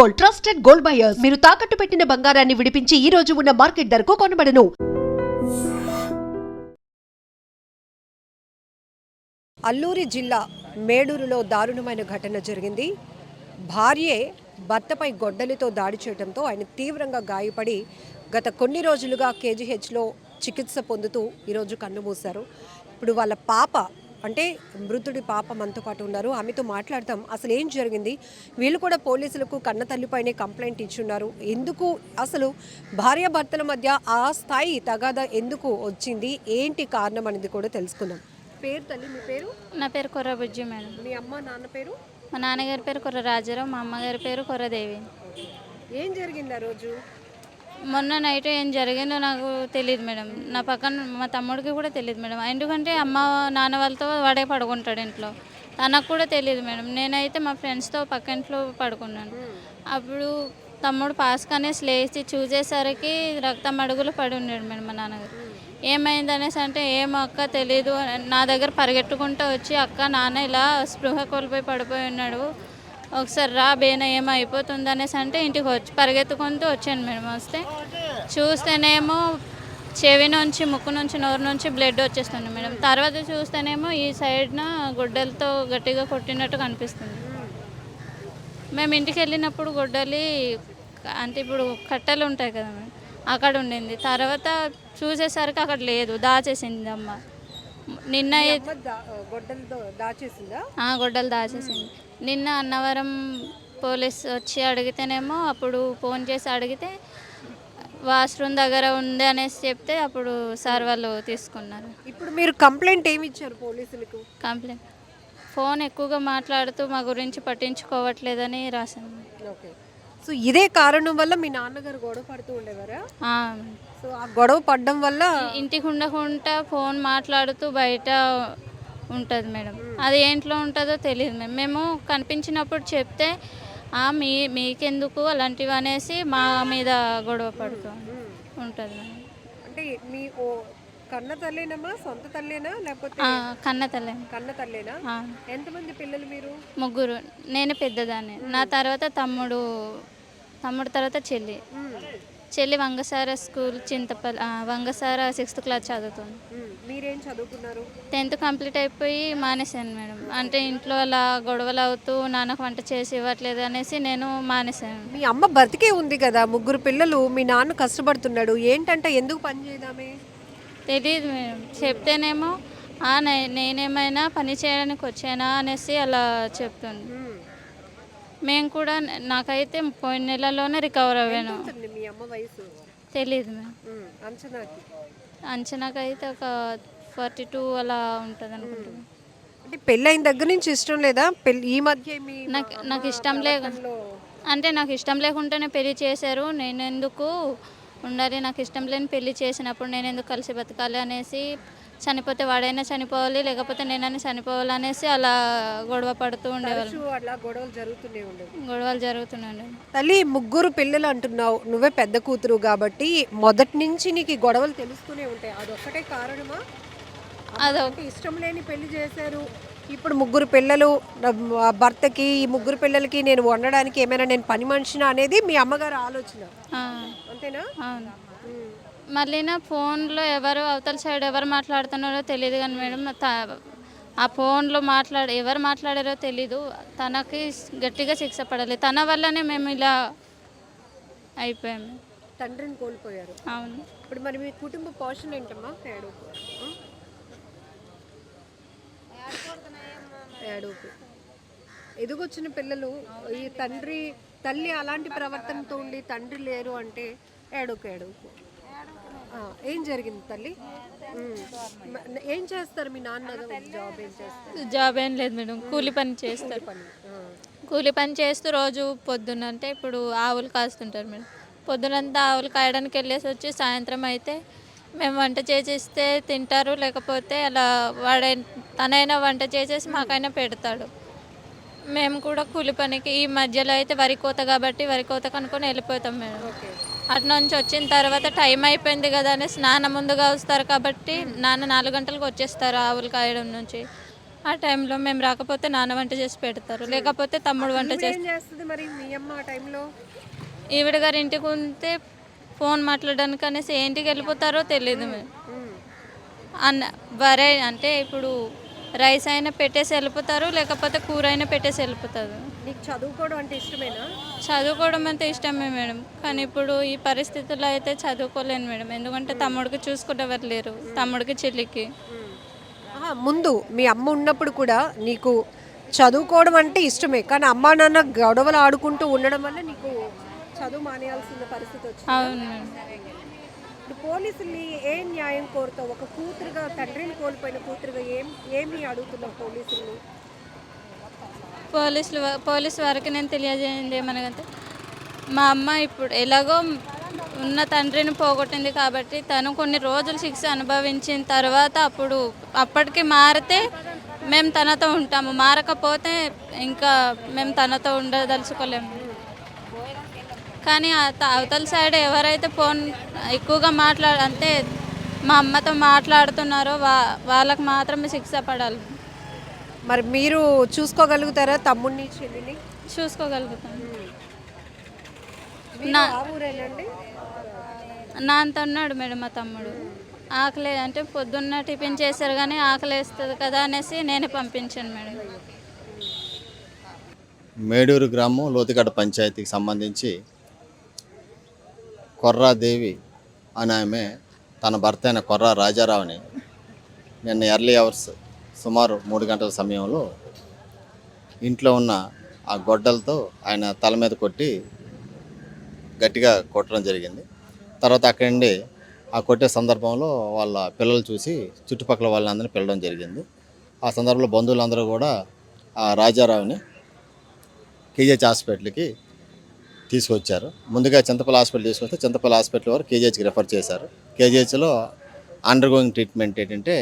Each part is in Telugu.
Gold trusted gold buyers. మీరు తాకట్టు పెట్టిన బంగారాన్ని విడిపించి ఈ రోజు ఉన్న మార్కెట్ ధరకు కొనబడను. అల్లూరి జిల్లా మేడూరులో దారుణమైన ఘటన జరిగింది. భార్యే భర్తపై గొడ్డలితో దాడి చేయడంతో ఆయన తీవ్రంగా గాయపడి గత కొన్ని రోజులుగా కేజీహెచ్లో చికిత్స పొందుతూ ఈరోజు కన్నుమూశారు ఇప్పుడు వాళ్ళ పాప అంటే మృతుడి పాప మనతో పాటు ఉన్నారు. ఆమెతో మాట్లాడతాం. అసలు ఏం జరిగింది? వీళ్ళు కూడా పోలీసులకు కన్న తల్లిపైనే కంప్లైంట్ ఇచ్చున్నారు. ఎందుకు అసలు భార్యాభర్తల మధ్య ఆ స్థాయి తగాదా ఎందుకు వచ్చింది? ఏంటి కారణం అనేది కూడా తెలుసుకుందాం. పేరు తల్లి మీ పేరు? నా పేరు కొర్ర బుజ్జి మేడం. మీ అమ్మ నాన్న పేరు? మా నాన్నగారి పేరు కొర్ర రాజారావు మా అమ్మగారి పేరు కొర్రదేవి. ఏం జరిగింది ఆ రోజు? మొన్న నైట్ ఏం జరిగిందో నాకు తెలియదు మేడం. నా పక్కన మా తమ్ముడికి కూడా తెలియదు మేడం. ఎందుకంటే అమ్మ నాన్న వాళ్ళతో వాడే పడుకుంటాడు ఇంట్లో. తనకు కూడా తెలియదు మేడం. నేనైతే మా ఫ్రెండ్స్తో పక్క ఇంట్లో పడుకున్నాను. అప్పుడు తమ్ముడు పాస్కానే లేచి చూసేసరికి రక్తం అడుగులు పడి ఉన్నాడు మేడం మా నాన్నగారు. ఏమైంది అనేసి అంటే ఏం అక్క తెలీదు. నా దగ్గర పరిగెట్టుకుంటూ వచ్చి అక్క నాన్న ఇలా స్పృహ కోల్పోయి పడిపోయి ఉన్నాడు. ఒకసారి రా బేన ఏమైపోతుంది అనేసి అంటే ఇంటికి వచ్చి పరిగెత్తుకుంటూ వచ్చాను మేడం. వస్తే చూస్తేనేమో చెవి నుంచి ముక్కు నుంచి నోరు నుంచి బ్లడ్ వచ్చేస్తుంది మేడం. తర్వాత చూస్తేనేమో ఈ సైడ్న గుడ్డలతో గట్టిగా కొట్టినట్టు కనిపిస్తుంది. మేము ఇంటికి వెళ్ళినప్పుడు గొడ్డలి అంటే ఇప్పుడు కట్టెలు ఉంటాయి కదా మేడం అక్కడ ఉండింది. తర్వాత చూసేసరికి అక్కడ లేదు దాచేసింది అమ్మ. నిన్న గొడ్డలు దాచేసింది. నిన్న అన్నవరం పోలీస్ వచ్చి అడిగితేనేమో అప్పుడు ఫోన్ చేసి అడిగితే వాష్రూమ్ దగ్గర ఉంది అనేసి చెప్తే అప్పుడు సార్ వాళ్ళు తీసుకున్నారు. ఇప్పుడు మీరు కంప్లైంట్ ఏమి ఇచ్చారు పోలీసులకు? కంప్లైంట్? ఫోన్ ఎక్కువగా మాట్లాడుతూ మా గురించి పట్టించుకోవట్లేదని రాశాను ఓకే. సో ఇదే కారణం వల్ల మీ నాన్నగారు గొడవ పడుతూ ఉండేవారా? సో ఆ గొడవ పడడం వల్ల ఇంటికి ఉండకుండా ఫోన్ మాట్లాడుతూ బయట ఉంటుంది మేడం. అది ఏంట్లో ఉంటుందో తెలియదు మేము మేము కనిపించినప్పుడు చెప్తే "ఆ, మీ మీకెందుకు అలాంటివి అనేసి మా మీద గొడవ పడుతూ ఉంటుంది మేడం. అంటే మీ ఓ కన్న తల్లేనమ్మా సొంత తల్లేనా లేకపోతే కన్న తల్లి. కన్న తల్లేనా? ఎంతమంది పిల్లలు మీరు? ముగ్గురు. నేను పెద్దదాన్ని. నా తర్వాత తమ్ముడు తమ్ముడు తర్వాత చెల్లి. చెల్లి Vangasara school Chintapalli Vangasara sixth class చదువుతుంది. మీరేం చదువుకున్నారు? టెన్త్ కంప్లీట్ అయిపోయి మానేశాను మేడం. అంటే ఇంట్లో అలా గొడవలు అవుతూ నాన్నకు వంట చేసి ఇవ్వట్లేదు అనేసి నేను మానేశాను. మీ అమ్మ బతికే ఉంది కదా ముగ్గురు పిల్లలు మీ నాన్న కష్టపడుతున్నాడు. ఏంటంటే ఎందుకు పని చేయదామే? తెలియదు మేడం. చెప్తేనేమో "ఆ, నే- నేనేమైనా పని చేయడానికి వచ్చానా? అనేసి అలా చెప్తుంది. మేము కూడా నాకైతే పోయిన నెలలోనే రికవర్ మీ అమ్మ వయసు? తెలియదు. అంచనాకి? అంచనాకైతే ఒక ఫార్టీ టూ అలా ఉంటుంది అనుకుంటున్నాను అంటే పెళ్ళైన దగ్గర నుంచి ఇష్టం లేదా? పెళ్ళి ఈ మధ్య మీ నాకు నాకు ఇష్టం లేక అంటే నాకు ఇష్టం లేకుండానే పెళ్ళి చేశారు. నేను ఎందుకు ఉండాలి? నాకు ఇష్టం లేని పెళ్ళి చేసినప్పుడు నేను ఎందుకు కలిసి బతకాలి అనేసి చనిపోతే వాడైనా చనిపోవాలి లేకపోతే నేనైనా చనిపోవాలి అనేసి అలా గొడవ పడుతూ ఉండేవాళ్ళు. అట్లా గొడవలు జరుగుతూనే ఉండేవి. గొడవలు జరుగుతున్నాయి తల్లి ముగ్గురు పిల్లలు అంటున్నావు నువ్వే పెద్ద కూతురు కాబట్టి మొదటి నుంచి నీకు గొడవలు తెలుస్తూనే ఉంటాయి. అదొక్కటే కారణమా? అదో. అంటే ఇష్టం లేని పెళ్ళి చేశారు. ఇప్పుడు ముగ్గురు పిల్లలు భర్తకి ఈ ముగ్గురు పిల్లలకి నేను వండడానికి ఏమైనా నేను పని మనిషినా అనేది మీ అమ్మగారు ఆలోచన. ఆ, అంతేనా. మళ్ళీ నా ఫోన్లో ఎవరు అవతల సైడ్ ఎవరు మాట్లాడుతున్నారో తెలియదు కానీ మేడం ఆ ఫోన్లో మాట్లాడ ఎవరు మాట్లాడారో తెలీదు. తనకి గట్టిగా శిక్ష పడాలి. తన వల్లనే మేము ఇలా అయిపోయాము తండ్రిని కోల్పోయారు. అవును. ఇప్పుడు మరి మీ కుటుంబ పోషణ ఏంటమ్మా? ఏడుపు? ఏడుపు ఎదుగొచ్చిన పిల్లలు ఈ తండ్రి తల్లి అలాంటి ప్రవర్తనతో ఉండి తండ్రి లేరు అంటే ఏడుపు ఆ, ఏం జరిగింది తల్లి? ఏం చేస్తారు మీ నాన్న జాబ్ ఏం చేస్తారు? జాబ్ ఏం లేదు మేడం కూలి పని చేస్తారు. కూలి పని చేస్తూ రోజు పొద్దున్న అంటే ఇప్పుడు ఆవులు కాస్తుంటారు మేడం. పొద్దునంతా ఆవులు కాయడానికి వెళ్ళేసి వచ్చి సాయంత్రం అయితే మేము వంట చేసిస్తే తింటారు లేకపోతే అలా వాడే తనైనా వంట చేసేసి మాకైనా పెడతాడు. మేము కూడా కూలి పనికి ఈ మధ్యలో అయితే వరి కోత కాబట్టి వరి కోత కనుక్కొని వెళ్ళిపోతాం మేడం. ఓకే. అటు నుంచి వచ్చిన తర్వాత టైం అయిపోయింది కదా అనేసి నాన్న ముందుగా వస్తారు కాబట్టి నాన్న నాలుగు గంటలకు వచ్చేస్తారు ఆవులు కాయడం నుంచి. ఆ టైంలో మేము రాకపోతే నాన్న వంట చేసి పెడతారు. లేకపోతే తమ్ముడు వంట చేస్తుంది మరి? మీ అమ్మ ఆ టైంలో? ఈవిడ గారి ఇంటికి ఉంటే ఫోన్ మాట్లాడడానికి అనేసి ఏ ఇంటికి వెళ్ళిపోతారో తెలియదు మేము అన్న వరే అంటే ఇప్పుడు రైస్ అయినా పెట్టేసి వెళ్ళిపోతారు లేకపోతే కూర అయినా పెట్టేసి వెళ్ళిపోతారు. నీకు చదువుకోవడం అంటే ఇష్టమేనా? చదువుకోవడం అంటే ఇష్టమే మేడం. కానీ ఇప్పుడు ఈ పరిస్థితుల్లో అయితే చదువుకోలేను మేడం. ఎందుకంటే తమ్ముడికి చూసుకునేవారు లేరు. తమ్ముడికి చెల్లికి. ఆహా, ముందు మీ అమ్మ ఉన్నప్పుడు కూడా నీకు చదువుకోవడం అంటే ఇష్టమే. కానీ అమ్మా నాన్న గొడవలు ఆడుకుంటూ ఉండడం వల్ల నీకు చదువు మానేయాల్సిన పరిస్థితి వచ్చింది? అవును మేడం. ఇప్పుడు పోలీసుల్ని ఏం న్యాయం కోరుతావు? ఒక కూతురుగా తండ్రిని కోల్పోయిన కూతురుగా ఏం ఏమి అడుగుతున్నావు పోలీసుల్ని? పోలీసులు పోలీస్ వారికి నేను తెలియజేయండి ఏమనగంటే మా అమ్మ ఇప్పుడు ఎలాగో ఉన్న తండ్రిని పోగొట్టింది కాబట్టి తను కొన్ని రోజులు శిక్ష అనుభవించిన తర్వాత అప్పుడు అప్పటికి మారితే మేము తనతో ఉంటాము. మారకపోతే ఇంకా మేము తనతో ఉండదలుచుకోలేము కానీ అవతల సైడ్ ఎవరైతే ఫోన్ ఎక్కువగా మాట్లాడ అంటే మా అమ్మతో మాట్లాడుతున్నారో వా వాళ్ళకి మాత్రమే శిక్ష పడాలి. మరి మీరు చూసుకోగలుగుతారా తమ్ముడిని చెల్లిని? చూసుకోగలుగుతాం. మీరు నా- ఊరేనండి? నా అంత ఉన్నాడు మేడం మా తమ్ముడు. ఆకలి అంటే పొద్దున్న టిఫిన్ చేశారు కానీ ఆకలి వేస్తుంది కదా అనేసి నేనే పంపించాను మేడం. మేడూరు గ్రామం లోతుగడ్డ పంచాయతీకి సంబంధించి కొర్రాదేవి అని ఆమె తన భర్త అయిన కొర్రా రాజారావుని నిన్న ఎర్లీ అవర్స్ సుమారు మూడు గంటల సమయంలో ఇంట్లో ఉన్న ఆ గొడ్డలతో ఆయన తల మీద కొట్టి గట్టిగా కొట్టడం జరిగింది. తర్వాత అక్కడి నుండి ఆ కొట్టే సందర్భంలో వాళ్ళ పిల్లలు చూసి చుట్టుపక్కల వాళ్ళందరినీ పిలవడం జరిగింది. ఆ సందర్భంలో బంధువులందరూ కూడా ఆ రాజారావుని కేజీహెచ్ హాస్పిటల్కి తీసుకొచ్చారు. ముందుగా చింతపల్లి హాస్పిటల్ తీసుకొస్తే చింతపల్లి హాస్పిటల్ వారు కేజీహెచ్కి రెఫర్ చేశారు. కేజీహెచ్లో అండర్గోయింగ్ ట్రీట్మెంట్ ఏంటంటే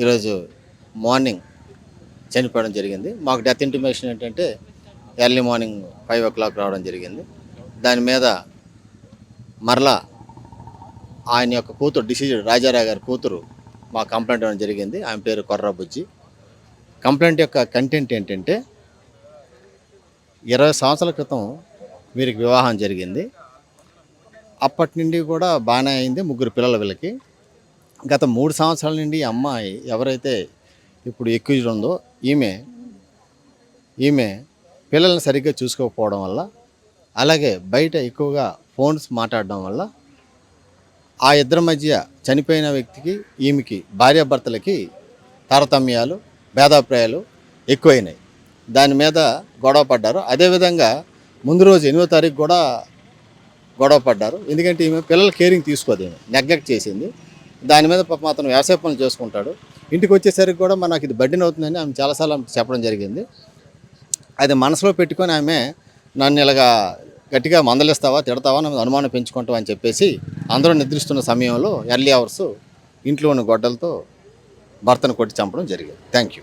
ఈరోజు మార్నింగ్ చనిపోవడం జరిగింది. మాకు డెత్ ఇంటిమేషన్ ఏంటంటే early morning five o'clock రావడం జరిగింది. దాని మీద మరలా ఆయన యొక్క కూతురు డిసీజ్ రాజారావు గారి కూతురు మా కంప్లైంట్ ఇవ్వడం జరిగింది. ఆయన పేరు కొర్రబుజ్జి కంప్లైంట్ యొక్క కంటెంట్ ఏంటంటే ఇరవై సంవత్సరాల క్రితం వీరికి వివాహం జరిగింది. అప్పటి నుండి కూడా బాగానే అయింది ముగ్గురు పిల్లల వీళ్ళకి. గత మూడు సంవత్సరాల నుండి ఈ అమ్మాయి ఎవరైతే ఇప్పుడు ఎక్యూజ్డ్ ఉందో ఈమె ఈమె పిల్లల్ని సరిగ్గా చూసుకోకపోవడం వల్ల అలాగే బయట ఎక్కువగా ఫోన్స్ మాట్లాడడం వల్ల ఆ ఇద్దరి మధ్య చనిపోయిన వ్యక్తికి ఈమెకి భార్యాభర్తలకి తారతమ్యాలు భేదాభిప్రాయాలు ఎక్కువైనాయి. దాని మీద గొడవ పడ్డారు. అదేవిధంగా ముందు రోజు ఎనిమిదో తారీఖు కూడా గొడవ పడ్డారు. ఎందుకంటే ఈమె పిల్లల కేరింగ్ తీసుకోదు ఈమె నెగ్లెక్ట్ చేసింది. దాని మీద పాపం అతను వ్యవసాయ పనులు చేసుకుంటాడు. ఇంటికి వచ్చేసరికి కూడా మన నాకు ఇది బడ్డీని అవుతుందని ఆమె చాలాసార్లు చెప్పడం జరిగింది. అది మనసులో పెట్టుకొని ఆమె నన్ను ఇలాగా గట్టిగా మందలిస్తావా తిడతావా నన్ను అనుమానం పెంచుకుంటావా అని చెప్పేసి అందరూ నిద్రిస్తున్న సమయంలో ఎర్లీ అవర్స్ ఇంట్లో ఉన్న గొడ్డలతో భర్తను కొట్టి చంపడం జరిగింది. Thank you